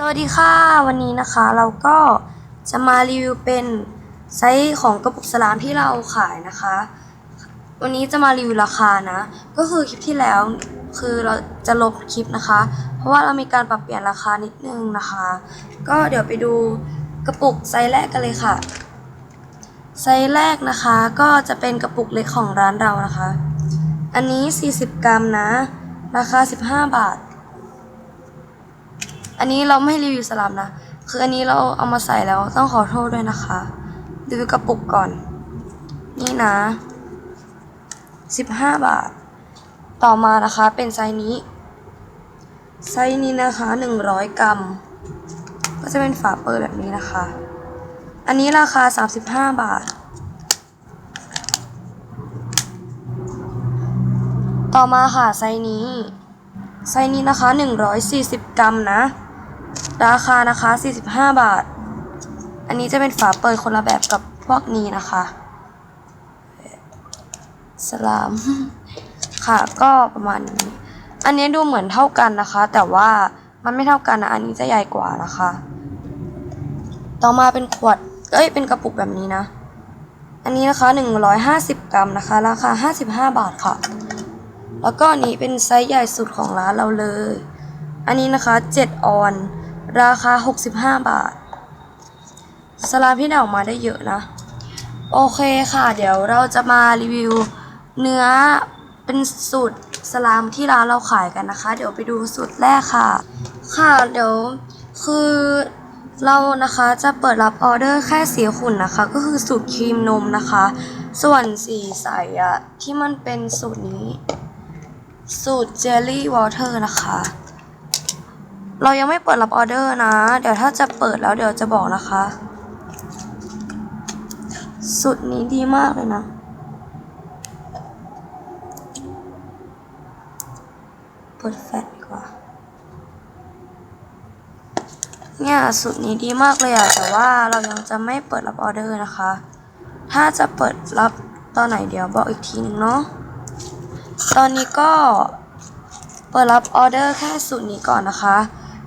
สวัสดีค่ะ วันนี้นะคะเราก็จะมารีวิวเป็นไซส์ของกระปุกสลามที่เราขายนะคะ วันนี้จะมารีวิวราคานะ ก็คือคลิปที่แล้วคือเราจะลบคลิปนะคะ เพราะว่าเรามีการปรับเปลี่ยนราคานิดนึงนะคะ ก็เดี๋ยวไปดูกระปุกไซส์แรกกันเลยค่ะ ไซส์แรกนะคะก็จะเป็นกระปุกเล็กของร้านเรานะคะ อันนี้ 40 กรัมนะ ราคา 15 บาท อันนี้เราไม่รีวิวสลับนะ คืออันนี้เราเอามาใส่แล้วต้องขอโทษด้วยนะคะรีวิวกระปุกก่อน นี่นะ15บาท ต่อมานะคะเป็นไซส์นี้ ไซส์นี้นะคะ100กรัม ก็จะเป็นฝาเปิดแบบนี้นะคะ อันนี้ราคา35บาท ต่อมาค่ะไซส์นี้ ไซส์นี้นะคะ140กรัมนะ ราคานะคะ 45 บาท อันนี้จะเป็นฝาเปิดคนละแบบกับพวกนี้นะคะ สลาม ค่ะ ก็ประมาณนี้ อันนี้ดูเหมือนเท่ากันนะคะ แต่ว่ามันไม่เท่ากันนะ อันนี้จะใหญ่กว่านะคะ ต่อมาเป็นขวด เอ้ย เป็นกระปุกแบบนี้นะ อันนี้นะคะ 150 กรัมนะคะ ราคา 55 บาทค่ะ แล้วก็อันนี้เป็นไซส์ใหญ่สุดของร้านเราเลย อันนี้นะคะ 7 ออน ราคา 65 บาท สลามที่ได้ออกมาได้เยอะนะ โอเคค่ะ เดี๋ยวเราจะมารีวิวเนื้อเป็นสูตรสลามที่ร้านเราขายกันนะคะ เดี๋ยวไปดูสูตรแรกค่ะ ค่ะเดี๋ยวคือเรานะคะจะเปิดรับออเดอร์แค่สีขุ่นนะคะ ก็คือสูตรครีมนมนะคะ ส่วนสีใสอะที่มันเป็นสูตรนี้ สูตรเจลลี่วอเตอร์นะคะ เรายังไม่เปิดรับออเดอร์นะ เดี๋ยวถ้าจะเปิดแล้วเดี๋ยวจะบอกนะคะสูตรนี้ดีมากเลยนะ เปิดแฟลชดีกว่า เนี่ยสูตรนี้ดีมากเลยอะแต่ว่าเรายังจะไม่เปิดรับออเดอร์นะคะ ถ้าจะเปิดรับตอนไหนเดี๋ยวบอกอีกทีหนึงเนาะ ตอนนี้ก็เปิดรับออเดอร์แค่สูตรนี้ก่อนนะคะ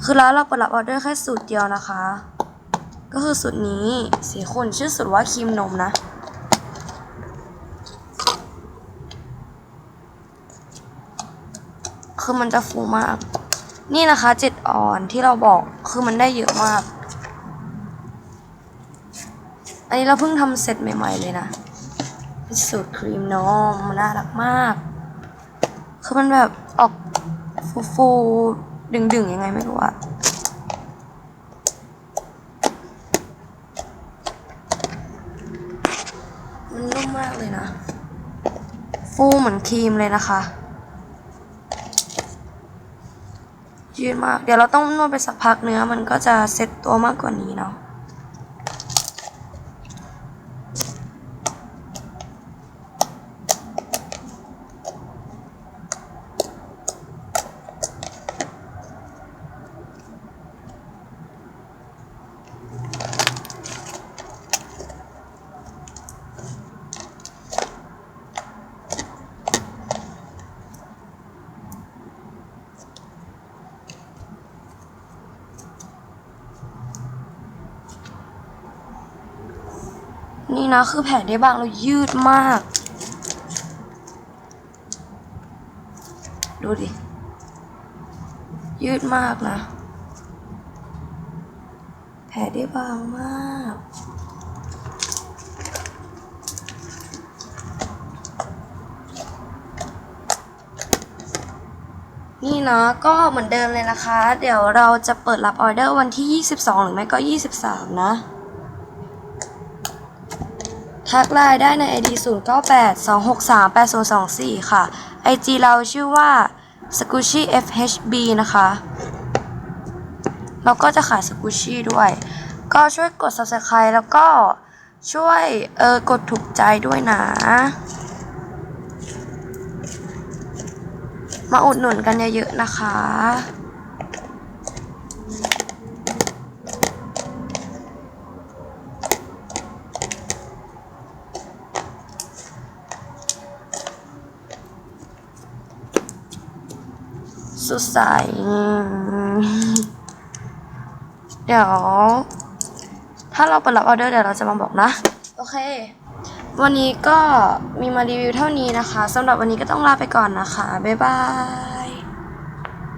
คือร้านเราเปิดรับออเดอร์แค่สูตรเดียวนะคะ ก็คือสูตรนี้สีขุ่นชื่อสูตรว่าครีมนมนะคือมันจะฟูมาก นี่นะคะเจ็ดออนที่เราบอกคือมันได้เยอะมาก อันนี้เราเพิ่งทำเสร็จใหม่ ๆ เลยนะเป็นสูตรครีมนมมันน่ารักมาก คือมันแบบออกฟูฟู ดึงดึงยังไงไม่รู้อะมันนุ่มมากเลยนะ ฟูเหมือนครีมเลยนะคะ ยืดมาก เดี๋ยวเราต้องนวดไปสักพักเนื้อมันก็จะเซ็ตตัวมากกว่านี้เนาะ นี่นะคือแผลได้บางแล้วยืดมาก ดูดิ ยืดมากนะ แผลได้บางมากนี่นะก็เหมือนเดิมเลยนะคะ เดี๋ยวเราจะเปิดรับออเดอร์วันที่ 22 หรือไม่ก็ 23 นะ ทักไลน์ได้ใน ID 098 263 8024 ค่ะ IG เราชื่อว่า Squishy FHB นะคะ เราก็จะขายสกูชี่ด้วย ก็ช่วยกด subscribe แล้วก็ช่วยเออกดถูกใจด้วยนะ มาอุดหนุนกันเยอะๆนะคะ สุดใสเดี๋ยว ถ้าเราเปิดรับออเดอร์เดี๋ยวเราจะมาบอกนะ โอเค วันนี้ก็มีมารีวิวเท่านี้นะคะสำหรับวันนี้ก็ต้องลาไปก่อนนะคะ บ๊ายบาย